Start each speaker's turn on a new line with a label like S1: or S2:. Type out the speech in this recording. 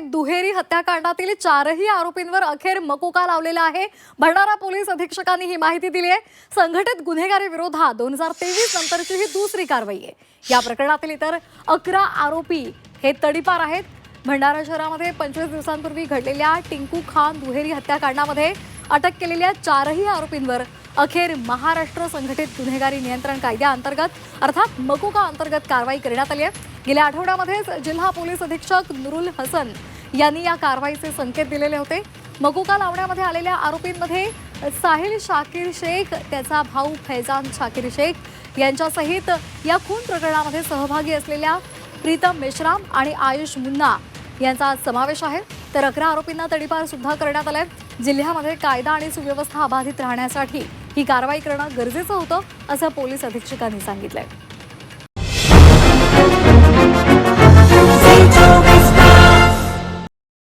S1: दुहेरी हत्याकांडातील चारही आरोपींवर अखेर मकोका लावलेला आहे. भंडारा पोलीस अधीक्षकांनी ही माहिती दिली आहे. संघटित गुन्हेगारी विरोधात दोन हजार तेवीस नंतरची ही दुसरी कारवाई आहे. या प्रकरणातील इतर अकरा आरोपी हे तडीपार आहेत. भंडारा शहरामध्ये पंचवीस दिवसांपूर्वी घडलेल्या टिंकू खान दुहेरी हत्याकांडामध्ये अटक केलेल्या चारही आरोपींवर अखेर महाराष्ट्र संघटित गुन्हेगारी नियंत्रण कायद्याअंतर्गत अर्थात मकुका अंतर्गत कारवाई करण्यात आली आहे. गेल्या आठवड्यामध्येच जिल्हा पोलीस अधीक्षक नुरुल हसन यांनी या कारवाईचे संकेत दिलेले होते. मकुका लावण्यामध्ये आलेल्या आरोपींमध्ये साहिल शाकीर शेख त्याचा भाऊ फैजान शाकीर शेख यांच्यासहित या खून प्रकरणामध्ये सहभागी असलेल्या प्रीतम मेश्राम आणि आयुष मुन्ना यांचा समावेश आहे. तर अकरा आरोपींना तडीपार सुद्धा करण्यात आलाय. जिल्ह्यामध्ये कायदा आणि सुव्यवस्था अबाधित राहण्यासाठी ही कारवाई करणं गरजेचं होतं असं पोलीस अधीक्षकांनी सांगितलंय.